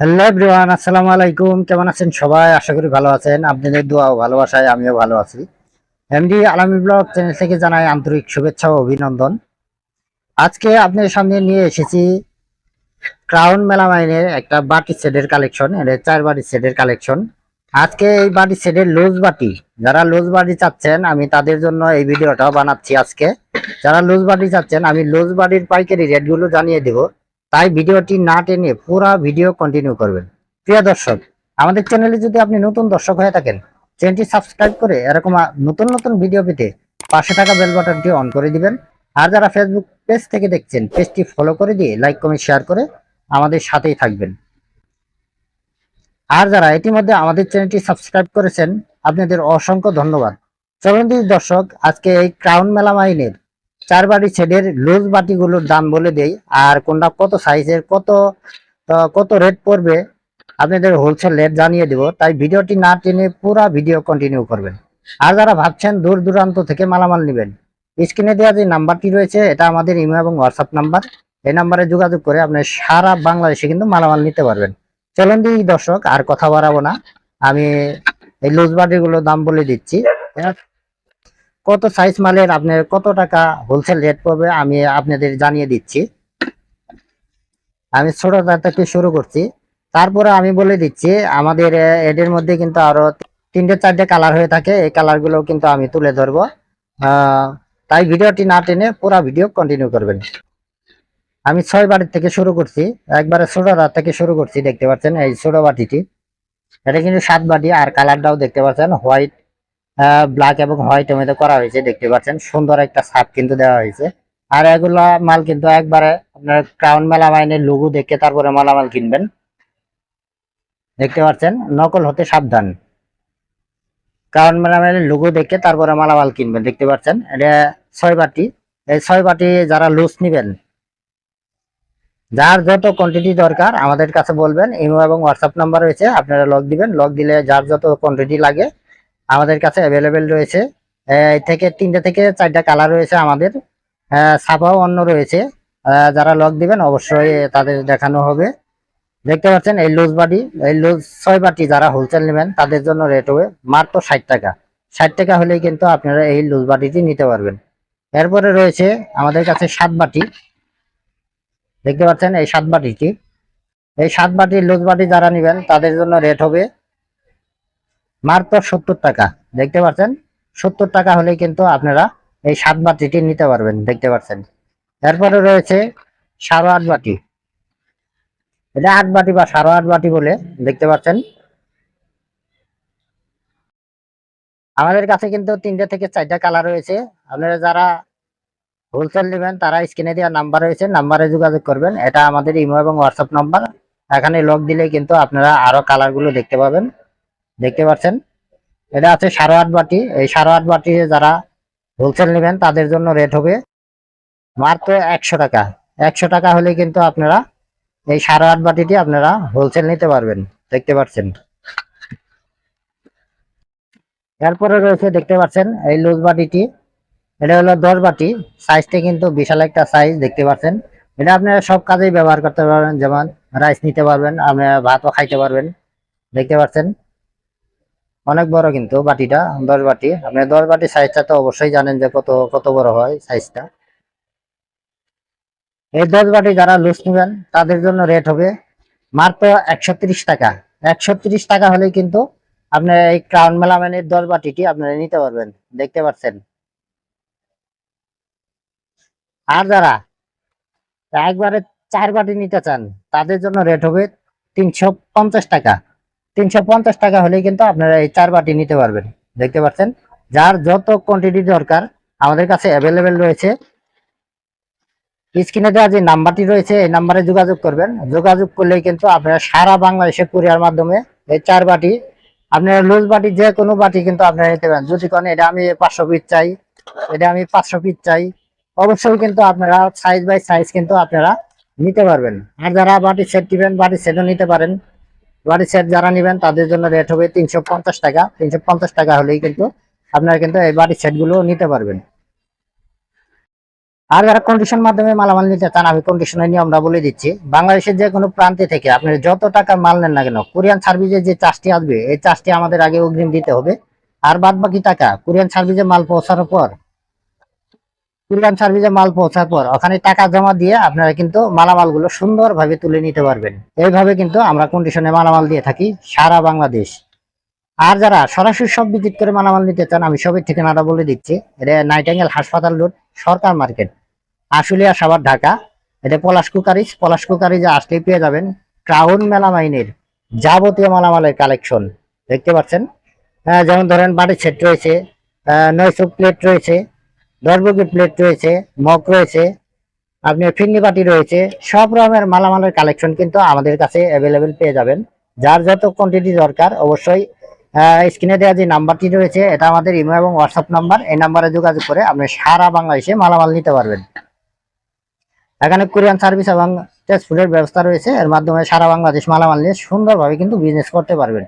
Hello everyone, আসসালামু আলাইকুম। কেমন আছেন সবাই? আশা করি ভালো আছেন। আপনাদের দোয়া ভালোবাসায় আমিও ভালো আছি। এমডি আলামী ব্লগ চ্যানেল থেকে জানাই আন্তরিক শুভেচ্ছা ও অভিনন্দন। আজকে আপনাদের সামনে নিয়ে এসেছি ক্রাউন মেলামাইনের একটা বাটি সেটের কালেকশন এটা চার বাটি সেটের কালেকশন। আজকে এই বাটি সেটের লুজ বাটি, যারা লুজ বাটি চাচ্ছেন, আমি তাদের জন্য এই ভিডিওটা বানাচ্ছি আজকে। যারা লুজ বাটি চাচ্ছেন, আমি লুজ বাটির পাইকারি রেটগুলো জানিয়ে দেবো। তাই ভিডিওটি না টেনে পুরো ভিডিও কন্টিনিউ করবেন। প্রিয় দর্শক, আমাদের চ্যানেলে যদি আপনি নতুন দর্শক হয়ে থাকেন, চ্যানেলটি সাবস্ক্রাইব করে এরকম নতুন নতুন ভিডিও পেতে পাশে থাকা বেল বাটনটি অন করে দিবেন। আর যারা ফেসবুক পেজ থেকে দেখছেন পেজটি ফলো করে দিয়ে লাইক কমেন্ট শেয়ার করে আমাদের সাথেই থাকবেন। আর যারা ইতিমধ্যে আমাদের চ্যানেলটি সাবস্ক্রাইব করেছেন, আপনাদের অসংখ্য ধন্যবাদ। চলুন দর্শক, আজকে এই ক্রাউন মেলা মাইনের চার বাটি ছেডের লুজ বাটিগুলোর দাম বলে দেই। আর কোনটা কত সাইজের কত কত রেট পড়বে, আপনাদের হোলসেল রেট জানিয়ে দেব। তাই ভিডিওটি না টেনে পুরো ভিডিও কন্টিনিউ করবেন। আর যারা ভাবছেন দূর দূরান্ত থেকে মালামাল নেবেন স্ক্রিনে দেওয়া যে নাম্বারটি রয়েছে, এটা আমাদের ইমেল এবং হোয়াটসঅ্যাপ নাম্বার। এই নাম্বারে যোগাযোগ করে আপনি সারা বাংলাদেশে কিন্তু মালামাল নিতে পারবেন। চলুন দিই দর্শক, আর কথা বাড়াবো না। আমি এই লুজ বাটিগুলোর দাম বলে দিচ্ছি। কত সাইজ মালের আপনার কত টাকা হোলসেল রেট পড়বে, আমি আপনাদের জানিয়ে দিচ্ছি। আমি ছোটটা থেকে শুরু করছি। তারপরে আমি বলে দিচ্ছি, আমাদের এদের মধ্যে কিন্তু আরও তিনটে চারটে কালার হয়ে থাকে, এই কালারগুলো কিন্তু আমি তুলে ধরবো। তাই ভিডিওটি না টেনে পুরো ভিডিও কন্টিনিউ করবেন। আমি ছয় বাটির থেকে শুরু করছি, একবারে ছোটটা থেকে শুরু করছি, দেখতে পাচ্ছেন, এই ছোট বাটিটি। এটা কিন্তু সাত বাটি, আর কালারটাও দেখতে পাচ্ছেন হোয়াইট ব্ল্যাক এবং হোয়াইটের মধ্যে করা হয়েছে, দেখতে পাচ্ছেন। সুন্দর একটা ছাপ কিন্তু দেওয়া হয়েছে। আর এগুলা মাল কিন্তু একবারে আপনার ক্রাউন মেলা মাইনের লুগু দেখে তারপরে মালামাল কিনবেন। দেখতে পাচ্ছেন, নকল হতে সাবধান। ক্রাউন মেলা মাইনের লুগু দেখে তারপরে মালামাল কিনবেন, দেখতে পাচ্ছেন। এটা ছয় বাটি। এই ছয় বাটি যারা লুজ নিবেন, যার যত কোয়ান্টিটি দরকার, আমাদের কাছে বলবেন। ইমো এবং হোয়াটসঅ্যাপ নাম্বার রয়েছে, আপনারা লগ দিবেন। লগ দিলে যার যত কোয়ান্টিটি লাগে আমাদের কাছে অ্যাভেলেবেল রয়েছে। থেকে তিনটে থেকে চারটা কালার রয়েছে আমাদের। ছাপাও অন্য রয়েছে। যারা লক দিবেন অবশ্যই তাদের দেখানো হবে। দেখতে পাচ্ছেন, এই লুজ বাটি এই লুজ ছয় বাটি যারা হোলসেল নেবেন, তাদের জন্য রেট হবে মাত্র ষাট টাকা। ষাট টাকা হলেই কিন্তু আপনারা এই লুজ বাটিটি নিতে পারবেন। এরপরে রয়েছে আমাদের কাছে সাত বাটি। দেখতে পাচ্ছেন এই সাত বাটিটি। এই সাত বাটি লুজ বাটি যারা নেবেন, তাদের জন্য রেট হবে মাত্র সত্তর টাকা। দেখতে পাচ্ছেন? সত্তর টাকা হলেই কিন্তু আপনারা এই সাত বাটিটি নিতে পারবেন, দেখতে পাচ্ছেন। এরপরে রয়েছে সাড়ে আট বাটি। এটা আট বাটি বা সাড়ে আট বাটি বলে, দেখতে পাচ্ছেন? আমাদের কাছে কিন্তু তিনটে থেকে চারটা কালার রয়েছে। আপনারা যারা হোলসেল নেবেন, তারা স্ক্রিনে দেওয়া নাম্বার রয়েছে, নাম্বারে যোগাযোগ করবেন। এটা আমাদের ইমো এবং হোয়াটসঅ্যাপ নাম্বার। এখানে লক দিলে কিন্তু আপনারা আরও কালারগুলো দেখতে পাবেন। দেখতে পাচ্ছেন? এটা আছে সাড়ে আট বাটি। এই সাড়ে আট বাটি যারা হোলসেল নেবেন, তাদের জন্য রেট হবে মাত্র একশো টাকা। একশো টাকা হলে কিন্তু আপনারা এই সাড়ে আট বাটিটি আপনারা হোলসেল নিতে পারবেন। দেখতে পাচ্ছেন? এরপরে রয়েছে দেখতে পাচ্ছেন এই লুজ বাটিটি। এটা হলো দশ বাটি। সাইজটা কিন্তু বিশাল একটা সাইজ দেখতে পাচ্ছেন? এটা আপনারা সব কাজেই ব্যবহার করতে পারবেন। যেমন রাইস নিতে পারবেন, আপনারা ভাতও খাইতে পারবেন। দেখতে পাচ্ছেন? অনেক বড় কিন্তু বাটিটা, দশ বাটি। আপনি দশ বাটি সাইজটা তো অবশ্যই জানেন যে কত কত বড় হয় সাইজটা এই দশ বাটি যারা লুজ নেবেন, তাদের জন্য রেট হবে মাত্র একশো টাকা। একশো টাকা হলে কিন্তু আপনার এই ক্রাউন মেলামেনের দশ বাটিটি আপনারা নিতে পারবেন। দেখতে পাচ্ছেন? আর যারা একবারে চার বাটি নিতে চান, তাদের জন্য রেট হবে তিনশো পঞ্চাশ টাকা। তিনশো পঞ্চাশ টাকা হলে কিন্তু আপনারা এই চার বাটি নিতে পারবেন। দেখতে পাচ্ছেন? যার যত কোয়ান্টিটি দরকার, আমাদের কাছে অ্যাভেলেবেল রয়েছে। স্ক্রিনে দেওয়া যে নাম্বারটি রয়েছে, এই নাম্বারে যোগাযোগ করবেন। যোগাযোগ করলে কিন্তু আপনারা সারা বাংলাদেশে কুরিয়ার মাধ্যমে এই চার বাটি, আপনারা লুজ বাটি, যে কোনো বাটি কিন্তু আপনারা নিতে পারেন। যদি কোন এটা আমি পাঁচশো পিস চাই, এটা আমি পাঁচশো পিস চাই। অবশ্যই কিন্তু আপনারা সাইজ বাই সাইজ কিন্তু আপনারা নিতে পারবেন। আর যারা বাটি সেট দিবেন, বাটি সেটও নিতে পারেন। বাড়ি সেট যারা নেবেন, তাদের জন্য রেট হবে তিনশো পঞ্চাশ টাকা। তিনশো পঞ্চাশ টাকা হলেই কিন্তু আপনারা কিন্তু এই বাড়ির সেটগুলো নিতে পারবেন। আর যারা কন্ডিশন মাধ্যমে মালামাল নিতে চান, আমি কন্ডিশনের নিয়মটা বলে দিচ্ছি। বাংলাদেশের যে কোনো প্রান্তে থেকে আপনি যত টাকা মাল নেন না কেন, কোরিয়ান সার্ভিসে যে চার্জটি আসবে, এই চার্জটি আমাদের আগে অগ্রিম দিতে হবে। আর বাদ বাকি টাকা, কোরিয়ান সার্ভিসে মাল পৌঁছানোর পর কোরিয়ান সার্ভিসে মাল পৌঁছার পর ওখানে টাকা জমা দিয়ে আপনারা কিন্তু মালামালগুলো সুন্দরভাবে তুলে নিতে পারবেন। এইভাবে কিন্তু আমরা কন্ডিশনে মালামাল দিয়ে থাকি সারা বাংলাদেশ। আর যারা সরাসরি সব ভিজিট করে মালামাল নিতে চান, আমি সবের ঠিকানাটা বলে দিচ্ছি। এটা নাইটাঙ্গেল হাসপাতাল রোড, সরকার মার্কেট, আশুলিয়া সাবার ঢাকা। এটা পলাশ কুকারিজ। পলাশ কুকারিজে আসলেই পেয়ে যাবেন ক্রাউন মেলামাইনের যাবতীয় মালামালের কালেকশন দেখতে পাচ্ছেন? যেমন ধরেন বাড়ির সেট রয়েছে নয়শো প্লেট রয়েছে দরবগি প্লেট রয়েছে, মগ রয়েছে, আপনি ফিন্নি বাটি রয়েছে, সব রকমের মালামালের কালেকশন কিন্তু আমাদের কাছে অ্যাভেলেবেল পেয়ে যাবেন। যার যত কোয়ান্টিটি দরকার, অবশ্যই স্ক্রিনে দেওয়া যে নাম্বারটি রয়েছে, এটা আমাদের ইমো এবং হোয়াটসঅ্যাপ নাম্বার এই নাম্বারে যোগাযোগ করে আপনি সারা বাংলাদেশে মালামাল নিতে পারবেন। এখানে কোরিয়ান সার্ভিস এবং ট্রান্সপোর্টের ব্যবস্থা রয়েছে, এর মাধ্যমে সারা বাংলাদেশ মালামাল নিয়ে সুন্দরভাবে কিন্তু বিজনেস করতে পারবেন।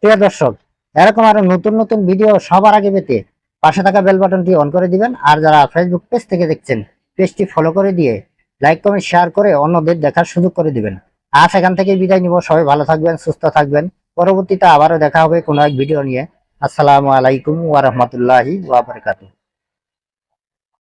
প্রিয় দর্শক, এরকম আরও নতুন নতুন ভিডিও সবার আগে পেতে পাশে থাকা বেল বাটনটি অন করে দিবেন। আর যারা ফেসবুক পেজ থেকে দেখছেন পেজটি ফলো করে দিয়ে লাইক কমেন্ট শেয়ার করে অন্যদের দেখার সুযোগ করে দিবেন। আজ এখান থেকে বিদায় নিব। সবাই ভালো থাকবেন, সুস্থ থাকবেন। পরবর্তীতে আবারও দেখা হবে কোনো এক ভিডিও নিয়ে। আসসালামু আলাইকুম ওয়া বারাকাতুহু।